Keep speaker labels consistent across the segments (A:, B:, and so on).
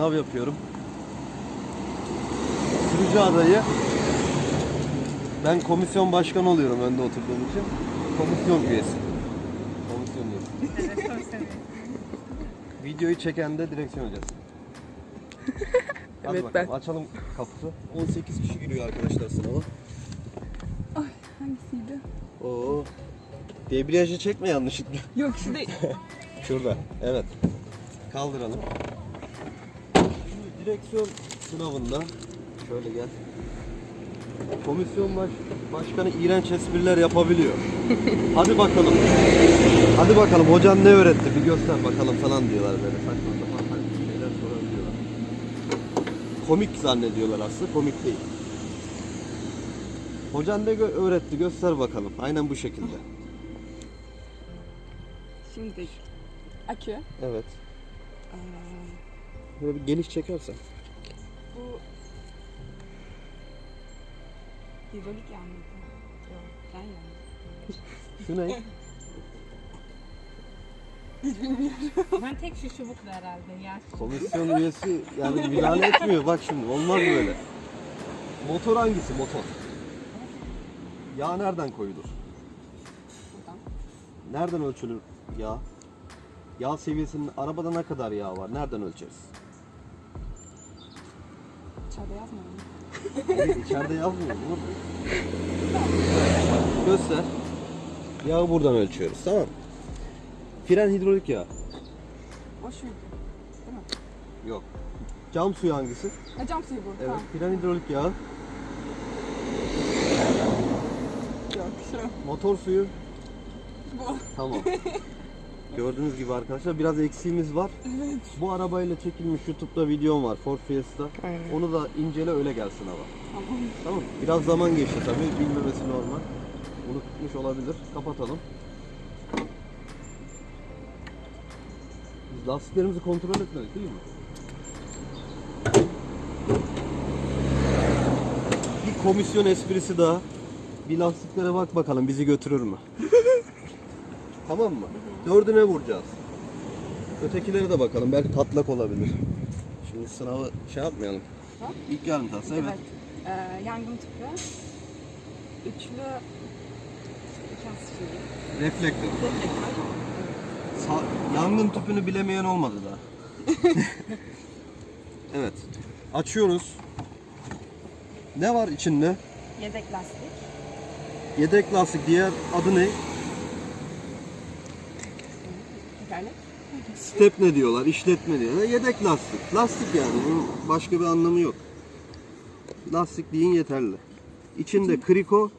A: Sınav yapıyorum. Sürücü adayı. Ben komisyon başkanı oluyorum önde oturduğum için. Komisyon üyesi. Komisyon üyesi. Videoyu çeken de direksiyon hocası. Hadi
B: Evet,
A: bakalım,
B: ben.
A: Açalım kapısı. 18 kişi giriyor arkadaşlar sınava.
B: Hangisiydi?
A: Oo. Debriyajı çekme yanlışlıkla.
B: Yok şu değil.
A: Şurada. Evet. Kaldıralım. Direksiyon sınavında şöyle gel. Komisyon baş, başkanı iğrenç espriler yapabiliyor. Hadi bakalım. Hadi bakalım hocan ne öğretti bir göster bakalım falan diyorlar böyle saçma sapan şeyler sorabiliyorlar. Komik zannediyorlar aslında komik değil. Hocan ne gö- öğretti göster bakalım. Aynen bu şekilde.
B: Şimdi akü.
A: Evet.
B: Aa,
A: Böyle bir geniş çekersen.
B: bu hidrolik yağ mıydı? Yok, fren yağı mı?
A: Şu ne?
C: Ben tek şu çubuklu herhalde ya.
A: Komisyon üyesi yani müdahale etmiyor. Bak şimdi olmaz böyle. Motor hangisi motor? Yağ nereden koyulur?
B: Buradan.
A: Nereden ölçülür yağ? Yağ seviyesinin arabada ne kadar yağ var? Nereden ölçeriz?
B: İçeride yazmıyor mu?
A: İçeride yazmıyor. mu? Göster. Yağı buradan ölçüyoruz. Tamam. Fren hidrolik yağ.
B: O şuydu. Değil mi?
A: Yok. Cam suyu hangisi?
B: Ha cam suyu bu.
A: Evet.
B: Tamam.
A: Fren hidrolik yağı.
B: Yok şu.
A: Motor suyu.
B: Bu.
A: Tamam. Gördüğünüz gibi arkadaşlar biraz eksiğimiz var. Bu arabayla çekilmiş YouTube'da videom var Ford Fiesta.
B: Aynen.
A: Onu da incele öyle gelsin hava.
B: Tamam.
A: Tamam. Biraz zaman geçti tabii. Bilmemesi normal. Unutmuş olabilir. Kapatalım. Biz lastiklerimizi kontrol etmedik değil mi? Bir komisyon esprisi daha. Bir lastiklere bak bakalım bizi götürür mü? tamam mı? Dördüne vuracağız. Ötekilere de bakalım. Belki patlak olabilir. Şimdi sınavı şey yapmayalım.
B: Ha?
A: İlk yarım tası evet.
B: Evet. Ee, yangın tüpü. Üçlü şeyi.
A: Reflektör.
B: Reflektör.
A: Sa- yangın tüpünü bilemeyen olmadı da. evet. Açıyoruz. Ne var içinde?
B: Yedek lastik.
A: Yedek lastik. Diğer adı ne? Step ne diyorlar? İşletme diyorlar. Yedek lastik. Lastik yani. Bunun başka bir anlamı yok. Lastik deyin yeterli. İçinde kriko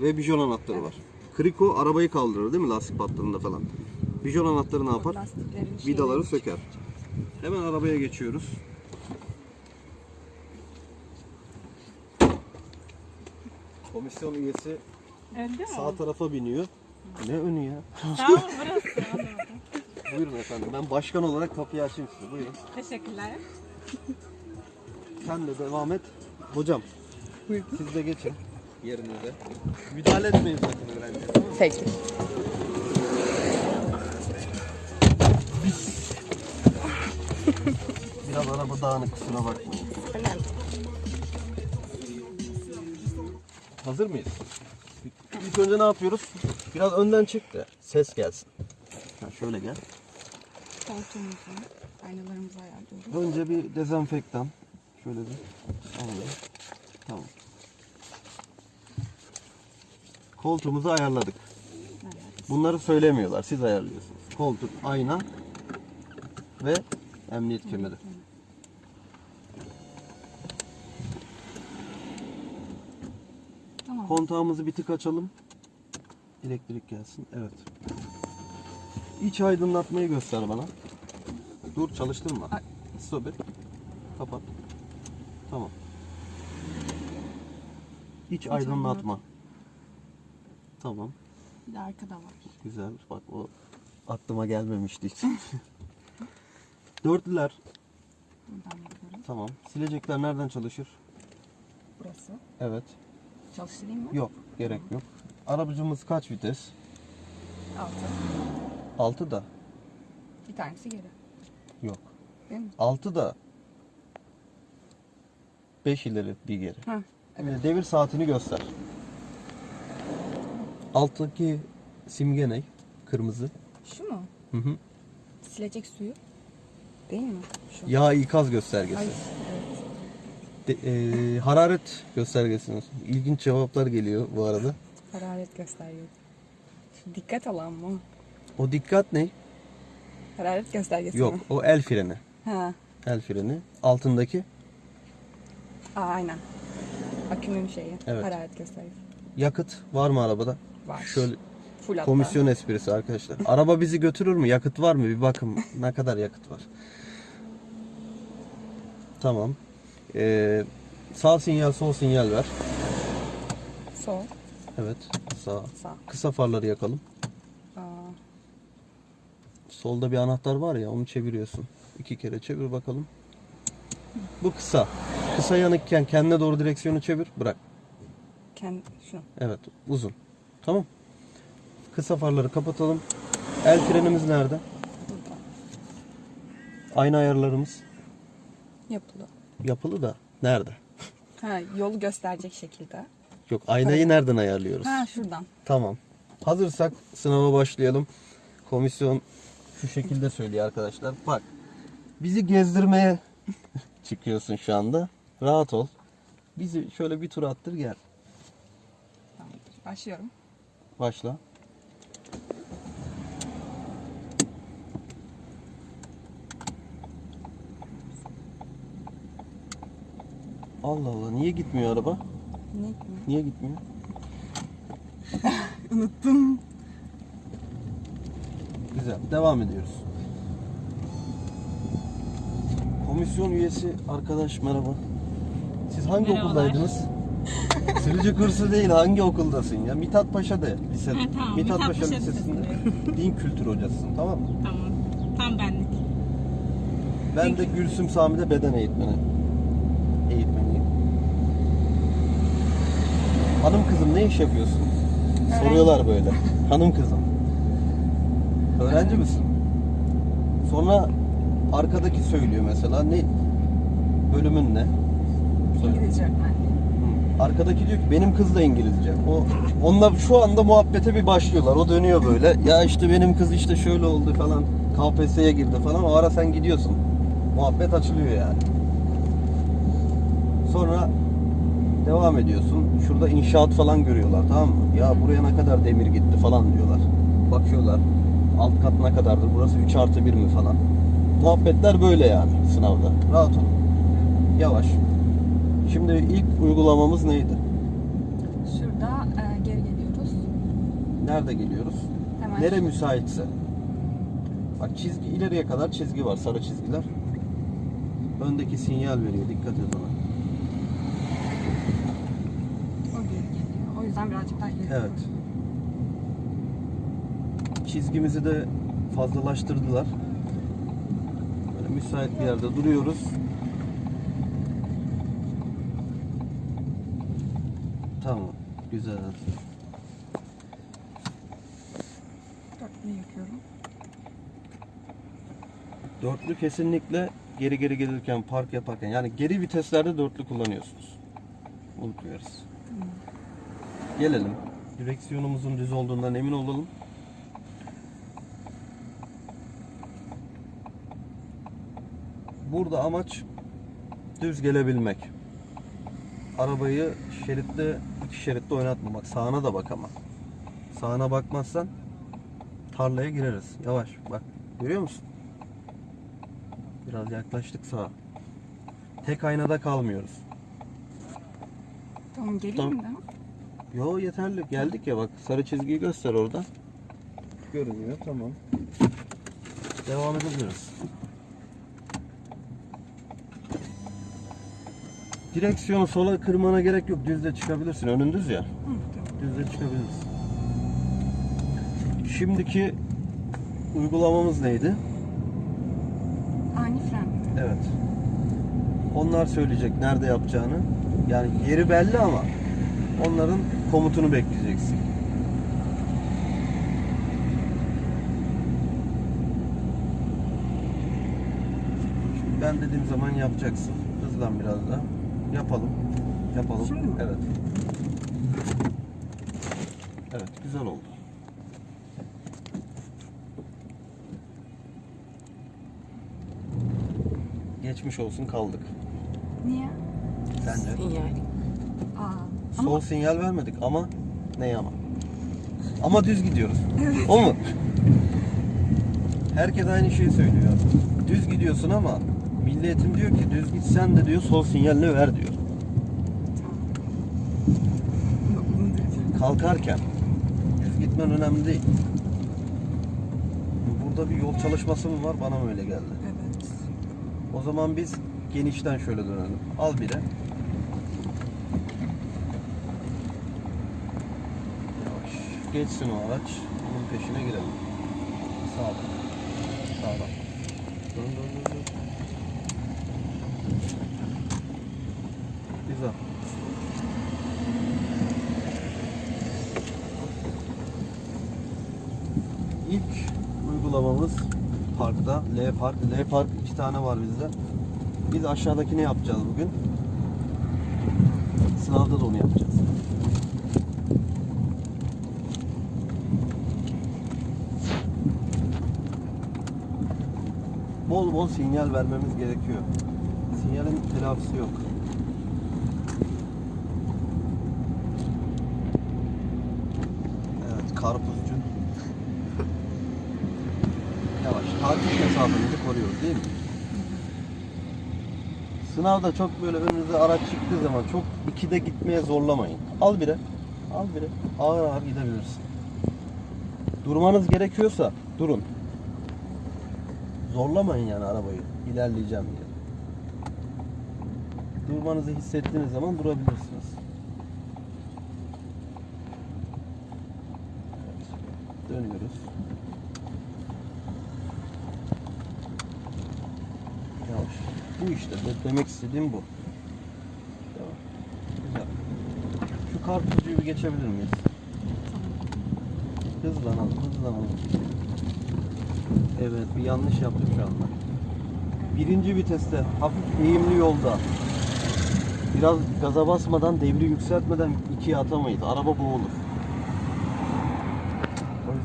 A: ve bijon anahtarı var. Kriko arabayı kaldırır değil mi lastik patladığında falan. Bijon anahtarı ne yapar? Vidaları söker. Hemen arabaya geçiyoruz. Komisyon üyesi
C: Önde mi?
A: sağ tarafa biniyor. Ne önü ya?
C: Ol burası.
A: Buyurun efendim. Ben başkan olarak kapıyı açayım size. Buyurun.
C: Teşekkürler.
A: Sen de devam et. Hocam
B: Buyurun.
A: siz de geçin yerinize. Müdahale etmeyin sakın öğrenciye.
B: Peki.
A: Biraz araba dağınık kusura bakmayın.
B: Önemli.
A: Hazır mıyız? İlk önce ne yapıyoruz? Biraz önden çık da ses gelsin. Ha, şöyle gel.
B: Koltuğumuzu, aynalarımızı ayarlıyoruz.
A: Önce bir dezenfektan. Şöyle bir alalım. Tamam. Koltuğumuzu ayarladık. Bunları söylemiyorlar. Siz ayarlıyorsunuz. Koltuk, ayna ve emniyet kemeri.
B: Tamam.
A: Kontağımızı bir tık açalım. Elektrik gelsin. Evet. İç aydınlatmayı göster bana. Dur çalıştırma.
B: Ay.
A: Stop et. Kapat. Tamam. İç aydınlatma. Tamam.
B: Bir de arkada var.
A: Güzel. Bak o aklıma gelmemişti hiç. Dörtlüler.
B: Buradan yapıyorum.
A: Tamam. Silecekler nereden çalışır?
B: Burası.
A: Evet.
B: Çalıştırayım mı?
A: Yok. Gerek yok. Arabacımız kaç vites?
B: Altı.
A: 6 da.
B: Bir tanesi geri.
A: Yok.
B: Değil mi?
A: 6 da 5 ileri bir geri.
B: Ha.
A: Evet. Devir saatini göster. Alttaki simge ne? Kırmızı.
B: Şu mu?
A: Hı hı.
B: Silecek suyu. Değil mi? Şu.
A: Yağ ikaz göstergesi.
B: Ay, evet.
A: De- e, hararet göstergesi. İlginç cevaplar geliyor bu arada.
B: Hararet gösteriyor. Şu dikkat alan mı?
A: O dikkat ne?
B: Hararet göstergesi
A: Yok,
B: mi?
A: o el freni.
B: Ha.
A: El freni. Altındaki
B: Aa, aynen. Akünün şeyi.
A: Evet.
B: Hararet göstergesi.
A: yakıt var mı arabada?
B: Var.
A: Şöyle
B: Full hatta.
A: komisyon esprisi arkadaşlar. Araba bizi götürür mü? Yakıt var mı? Bir bakın ne kadar yakıt var. Tamam. Ee, sağ sinyal, sol sinyal ver.
B: Sol.
A: Evet, sağ.
B: Sağ.
A: Kısa farları yakalım. Solda bir anahtar var ya, onu çeviriyorsun. İki kere çevir bakalım. Bu kısa. Kısa yanıkken kendine doğru direksiyonu çevir, bırak.
B: kendi, şunu.
A: Evet, uzun. Tamam. Kısa farları kapatalım. El frenimiz nerede?
B: Burada.
A: Ayna ayarlarımız
B: Yapılı.
A: yapılı da nerede?
B: Ha, yolu gösterecek şekilde.
A: Yok, aynayı nereden ayarlıyoruz?
B: Ha, şuradan.
A: Tamam. Hazırsak sınava başlayalım. Komisyon şu şekilde söylüyor arkadaşlar. Bak. Bizi gezdirmeye çıkıyorsun şu anda. Rahat ol. Bizi şöyle bir tur attır gel.
B: Tamamdır. Başlıyorum.
A: Başla. Allah Allah niye gitmiyor araba?
B: Ne?
A: Niye gitmiyor?
B: Unuttum.
A: Güzel. Devam ediyoruz. Komisyon üyesi arkadaş merhaba. Siz hangi
C: Merhabalar.
A: okuldaydınız? Sürücü kursu değil hangi okuldasın ya? Mithat Paşa'da lise.
C: Ha, tamam,
A: Mithat
C: Mithat
A: Paşa
C: Paşa
A: Lisesi'nde din kültürü hocasısın tamam mı?
C: Tamam. Tam benlik.
A: Ben de Gülsüm Sami'de beden eğitmeni. Eğitmeniyim. Hanım kızım ne iş yapıyorsun? Soruyorlar böyle. Hanım kızım. Öğrenci misin? Sonra arkadaki söylüyor mesela ne bölümün ne?
B: İngilizce öğretmenliği.
A: Arkadaki diyor ki benim kız da İngilizce. O onunla şu anda muhabbete bir başlıyorlar. O dönüyor böyle. Ya işte benim kız işte şöyle oldu falan. KPSS'ye girdi falan. O ara sen gidiyorsun. Muhabbet açılıyor yani. Sonra devam ediyorsun. Şurada inşaat falan görüyorlar tamam mı? Ya buraya ne kadar demir gitti falan diyorlar. Bakıyorlar. Alt kat ne kadardır? Burası 3 artı 1 mi falan. Muhabbetler böyle yani sınavda. Rahat ol. Yavaş. Şimdi ilk uygulamamız neydi?
B: Şurada e, geri geliyoruz.
A: Nerede geliyoruz?
B: Hemen
A: Nere müsaitse. Bak çizgi ileriye kadar çizgi var, sarı çizgiler. Öndeki sinyal veriyor, dikkat et ona.
B: o geri geliyor. O yüzden birazcık daha ileri
A: Evet. Çizgimizi de fazlalaştırdılar. Böyle müsait bir yerde duruyoruz. Tamam, güzel.
B: Dörtlü yapıyorum.
A: Dörtlü kesinlikle geri geri gelirken, park yaparken yani geri viteslerde dörtlü kullanıyorsunuz. Unutmuyoruz. Gelelim. Direksiyonumuzun düz olduğundan emin olalım. Burada amaç düz gelebilmek. Arabayı şeritte, iki şeritte oynatmamak. Sağına da bak ama. Sağına bakmazsan tarlaya gireriz. Yavaş bak. Görüyor musun? Biraz yaklaştık sağa. Tek aynada kalmıyoruz.
B: Tamam geleyim
A: Tamam.
B: mi?
A: Yo yeterli. Geldik ya bak sarı çizgiyi göster orada. Görünüyor tamam. Devam edebiliriz. Direksiyonu sola kırmana gerek yok. Düzde çıkabilirsin. Önün düz ya.
B: Hı, tamam.
A: Düzde çıkabilirsin. Şimdiki uygulamamız neydi?
B: Ani fren.
A: Evet. Onlar söyleyecek nerede yapacağını. Yani yeri belli ama onların komutunu bekleyeceksin. Ben dediğim zaman yapacaksın. Hızlan biraz da. Yapalım. Yapalım.
B: Şimdi mi?
A: Evet. Evet, güzel oldu. Geçmiş olsun kaldık.
B: Niye?
A: Sence?
C: Sinyal.
B: Aa.
A: Sol sinyal vermedik ama ne ama? Ama düz gidiyoruz. O mu? Herkes aynı şeyi söylüyor. Düz gidiyorsun ama Milli Eğitim diyor ki düz gitsen de diyor sol sinyalini ver diyor. Kalkarken düz gitmen önemli değil. Burada bir yol çalışması mı var bana mı öyle geldi?
B: Evet.
A: O zaman biz genişten şöyle dönelim. Al bire. Yavaş. Geçsin o araç. Bunun peşine girelim. Sağdan. Sağdan. Dön dön dön dön. Güzel. İlk uygulamamız parkta. L Park. L Park iki tane var bizde. Biz aşağıdakini yapacağız bugün. Sınavda da onu yapacağız. Bol bol sinyal vermemiz gerekiyor. Sinyalin telafisi yok. Evet, karpuzcu. Yavaş. Takip mesafemizi koruyoruz değil mi? Sınavda çok böyle önünüze araç çıktığı zaman çok ikide gitmeye zorlamayın. Al bire. Al bire. Ağır ağır gidebilirsin. Durmanız gerekiyorsa durun. Zorlamayın yani arabayı. İlerleyeceğim diye. Durmanızı hissettiğiniz zaman durabilirsiniz. Dönüyoruz. Yavaş. Bu işte. de- Demek istediğim bu. Tamam. Güzel. Şu karpuzcuyu bir geçebilir miyiz? Hızlanalım, hızlanalım. Evet, bir yanlış yaptık şu anda. Birinci viteste, hafif eğimli yolda. Biraz gaza basmadan, devri yükseltmeden ikiye atamayız. Araba boğulur.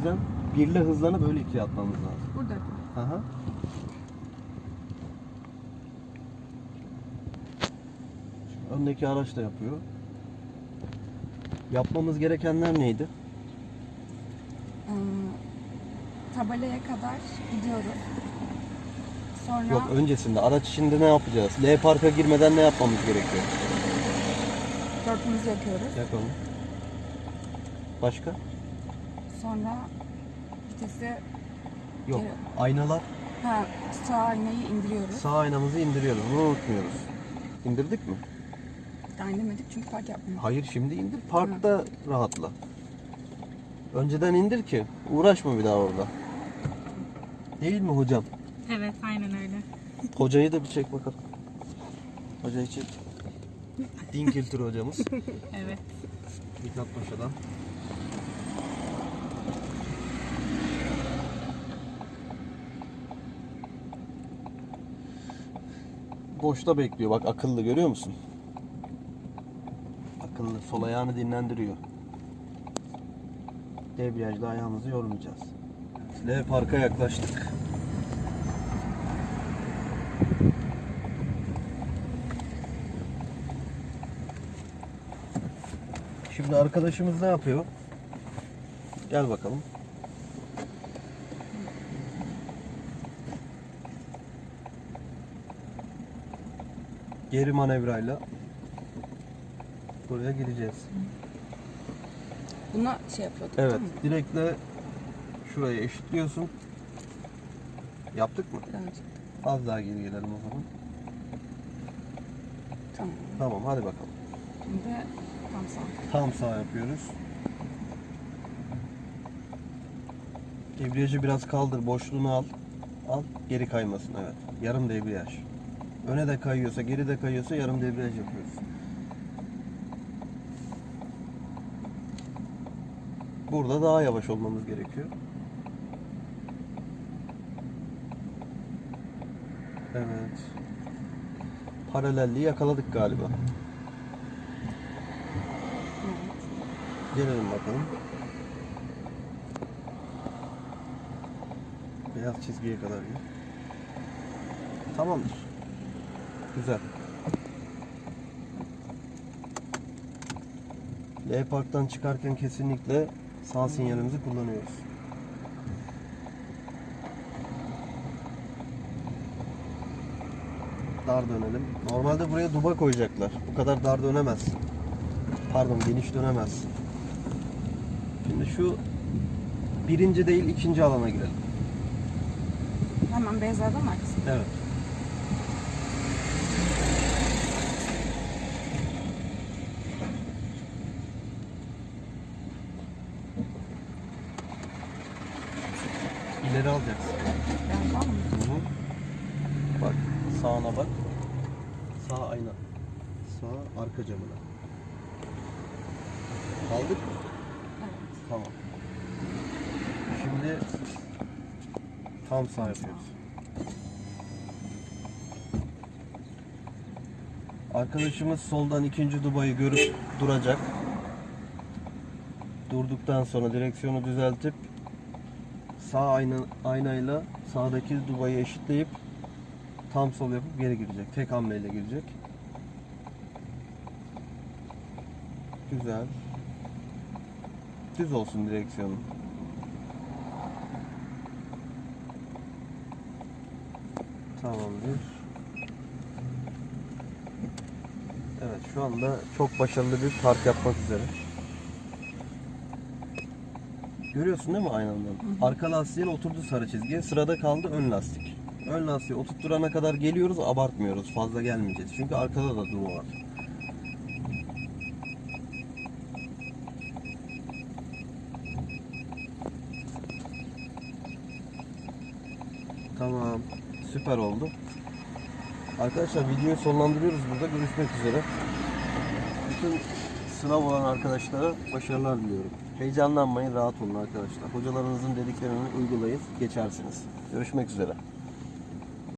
A: Yüzden birle hızlanıp öyle ikiye atmamız lazım.
B: Burada.
A: Aha. Şimdi Öndeki araç da yapıyor. Yapmamız gerekenler neydi?
B: Ee, tabelaya kadar gidiyoruz. Sonra
A: Yok öncesinde araç içinde ne yapacağız? L parka girmeden ne yapmamız gerekiyor?
B: dörtümüzü yakıyoruz.
A: Yakalım. Başka?
B: Sonra vitesi
A: Yok.
B: Evet.
A: Aynalar.
B: ha, sağ aynayı indiriyoruz.
A: Sağ aynamızı indiriyoruz. Bunu unutmuyoruz. İndirdik mi?
B: Daha indirmedik çünkü park yapmıyor.
A: Hayır şimdi indir. Parkta rahatla. Önceden indir ki uğraşma bir daha orada. Değil mi hocam?
C: Evet aynen öyle.
A: Hocayı da bir çek bakalım. Hocayı çek. Din kültürü hocamız.
C: Evet.
A: Mithat Paşa'dan. Boşta bekliyor. Bak akıllı görüyor musun? Akıllı. Sol ayağını dinlendiriyor. Debriyajda ayağımızı yormayacağız. L parka yaklaştık. Şimdi arkadaşımız ne yapıyor? Gel bakalım. Geri manevrayla buraya gireceğiz.
B: Buna şey yapıyorduk
A: Evet,
B: değil mi?
A: direkle şuraya eşitliyorsun. Yaptık mı?
B: Birazcık.
A: Az daha geri gelelim o zaman.
B: Tamam.
A: Tamam, hadi bakalım.
B: Şimdi tam sağ.
A: Tam sağ yapıyoruz. Debriyajı biraz kaldır, boşluğunu al. Al, geri kaymasın evet. Yarım debriyaj. Öne de kayıyorsa, geri de kayıyorsa yarım debriyaj yapıyoruz. Burada daha yavaş olmamız gerekiyor. Evet. Paralelliği yakaladık galiba. Gelelim bakalım. Beyaz çizgiye kadar gel. Tamamdır. Güzel. L Park'tan çıkarken kesinlikle sağ sinyalimizi kullanıyoruz. Dar dönelim. Normalde buraya duba koyacaklar. Bu kadar dar dönemez. Pardon geniş dönemez. Şimdi şu birinci değil ikinci alana girelim.
B: Hemen beyazlardan mı arkasın?
A: Evet. İleri alacaksın.
B: Beyazdan mı?
A: Hı hı. Bak sağına bak. Sağ ayna. Sağ arka camına. Aldık mı?
B: Evet.
A: Tamam. Şimdi tam sağ yapıyoruz. Arkadaşımız soldan ikinci dubayı görüp duracak. Durduktan sonra direksiyonu düzeltip sağ ayna, aynayla sağdaki dubayı eşitleyip tam sol yapıp geri girecek. Tek hamleyle girecek. Güzel. Düz olsun direksiyonu. Tamamdır. Evet şu anda çok başarılı bir park yapmak üzere. Görüyorsun değil mi aynandan? Arka lastiğin oturdu sarı çizgiye. Sırada kaldı ön lastik. Ön lastiği oturtturana kadar geliyoruz abartmıyoruz. Fazla gelmeyeceğiz. Çünkü arkada da duva var. Tamam. Süper oldu. Arkadaşlar videoyu sonlandırıyoruz burada. Görüşmek üzere. Bütün sınav olan arkadaşlara başarılar diliyorum. Heyecanlanmayın, rahat olun arkadaşlar. Hocalarınızın dediklerini uygulayıp geçersiniz. Görüşmek üzere.